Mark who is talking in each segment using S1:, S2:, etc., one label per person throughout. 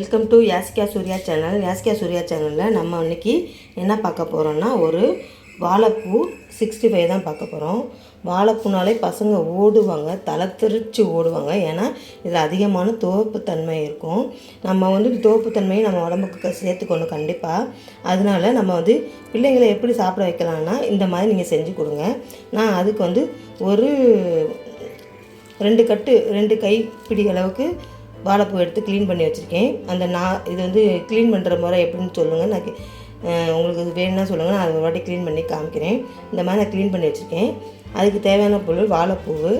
S1: Welcome to Yaskiya Surya channel Yaskiya Surya சேனலில் நம்ம இன்றைக்கி என்ன பார்க்க போகிறோன்னா ஒரு வாழைப்பூ சிக்ஸ்டி ஃபைவ் தான் பார்க்க போகிறோம் வாழைப்பூனாலே பசங்க ஓடுவாங்க தலை தெரிச்சு ஓடுவாங்க. ஏன்னா இதில் அதிகமான தோப்புத்தன்மை இருக்கும். நம்ம வந்து தோப்புத்தன்மையை நம்ம உடம்புக்கு சேர்த்துக்கணும் கண்டிப்பாக அதனால நம்ம வந்து பிள்ளைங்களை எப்படி சாப்பிட வைக்கலாம்னா இந்த மாதிரி நீங்கள் செஞ்சு கொடுங்க. நான் அதுக்கு வந்து ஒரு ரெண்டு கட்டு ரெண்டு கைப்பிடி அளவுக்கு வாழைப்பூ எடுத்து க்ளீன் பண்ணி வச்சுருக்கேன். அந்த நான் இது வந்து க்ளீன் பண்ணுற முறை எப்படின்னு சொல்லுங்கள் நான் உங்களுக்கு வேணும்னா சொல்லுங்கள் நான் ஒரு வாட்டி க்ளீன் பண்ணி காமிக்கிறேன். இந்த மாதிரி நான் க்ளீன் பண்ணி வச்சுருக்கேன். அதுக்கு தேவையான பொருள் வாழைப்பூவு.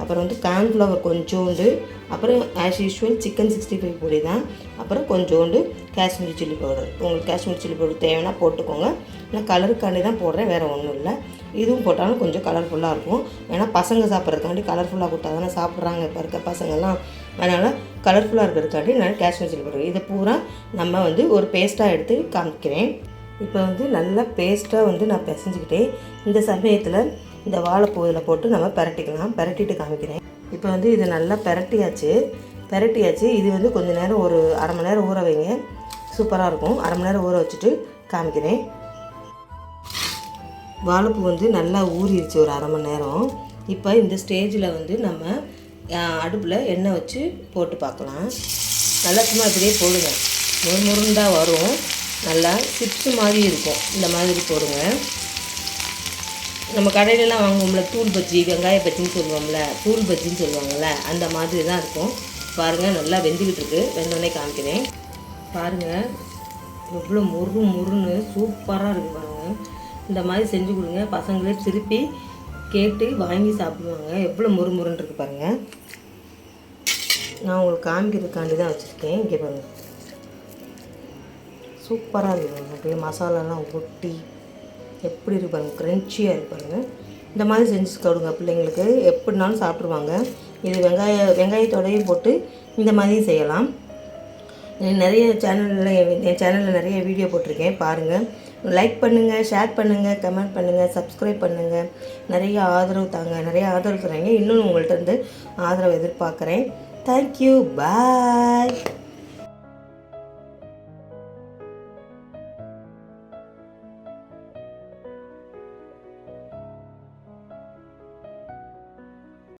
S1: அப்புறம் வந்து கார்ன்ஃப்ளவர் கொஞ்சோண்டு அப்புறம் as usual chicken sixty five பொடி தான். அப்புறம் கொஞ்சோண்டு காஷ்மீரி சில்லி பவுடர். உங்களுக்கு காஷ்மீரி சில்லி பவுடர் தேவைன்னா போட்டுக்கோங்க. நான் கலருக்காண்டி தான் போடுறேன் வேறு ஒன்றும் இல்லை. இதுவும் போட்டாலும் கொஞ்சம் கலர்ஃபுல்லாக இருக்கும். ஏன்னா பசங்க சாப்பிட்றதுக்காண்டி கலர்ஃபுல்லாக கொடுத்தா தானே சாப்பிட்றாங்க. இப்போ இருக்க பசங்கள்லாம். அதனால் கலர்ஃபுல்லாக இருக்கிறதுக்காண்டி நான் காஷ்மீர் சில்லி பவுடர். இதை பூரா நம்ம வந்து ஒரு பேஸ்ட்டாக எடுத்து காமிக்கிறேன். இப்போ வந்து நல்லா பேஸ்ட்டாக வந்து நான் பிசைஞ்சிக்கிட்டே இந்த சமயத்தில் இந்த வாழைப்பூ இதில் போட்டு நம்ம பரட்டிக்கலாம். பரட்டிட்டு காமிக்கிறேன். இப்போ வந்து இது நல்லா பிரட்டியாச்சு. பிரட்டியாச்சு. இது வந்து கொஞ்சம் நேரம் ஒரு அரை மணி நேரம் ஊற வைங்க. சூப்பராக இருக்கும். அரை மணி நேரம் ஊற வச்சுட்டு காமிக்கிறேன். வாழைப்பூ வந்து நல்லா ஊறிடுச்சு ஒரு அரை மணி நேரம். இப்போ இந்த ஸ்டேஜில் வந்து நம்ம அடுப்பில் எண்ணெய் வச்சு போட்டு பார்க்கலாம். நல்லா சும்மா இப்படியே போடுங்க. முறுமுருந்தாக வரும். நல்லா சிப்ஸ் மாதிரி இருக்கும். இந்த மாதிரி போடுங்க. நம்ம கடையிலலாம் வாங்குவோம்ல தூள் பஜ்ஜி வெங்காய பஜ்ஜின்னு சொல்லுவோம்ல தூள் பஜ்ஜின்னு சொல்லுவாங்கள்ல அந்த மாதிரி தான் இருக்கும். பாருங்கள் நல்லா வெந்துக்கிட்டு இருக்குது வெந்தோடனே காமிக்கிறேன். பாருங்கள் எவ்வளோ முறு முறுன்னு சூப்பராக இருக்குது பாருங்கள் இந்த மாதிரி செஞ்சு கொடுங்க. பசங்களே திருப்பி கேட்டு வாங்கி சாப்பிடுவாங்க. எவ்வளோ முறு முறுன்னு இருக்குது பாருங்கள் நான் உங்களுக்கு காமிக்கிறதுக்காண்டி தான் வச்சுருக்கேன். இங்கே பாருங்கள் சூப்பராக இருக்குது அப்படியே மசாலாலாம் ஒட்டி எப்படி இருக்கு பாருங்க க்ரன்ச்சியாக இருக்கு இந்த மாதிரி செஞ்சு கொடுங்க பிள்ளைங்களுக்கு எப்படினாலும் சாப்பிடுவாங்க இது வெங்காய வெங்காயத்தோடையும் போட்டு இந்த மாதிரியும் செய்யலாம். நிறைய சேனலில் என் சேனலில் நிறைய வீடியோ போட்டிருக்கேன். பாருங்கள் லைக் பண்ணுங்கள் ஷேர் பண்ணுங்கள் கமெண்ட் பண்ணுங்கள் சப்ஸ்கிரைப் பண்ணுங்கள் நிறைய ஆதரவு தாங்க. நிறைய ஆதரவு தராங்க இன்னும் உங்கள்கிட்ட இருந்து ஆதரவு எதிர்பார்க்குறேன். Thank you bye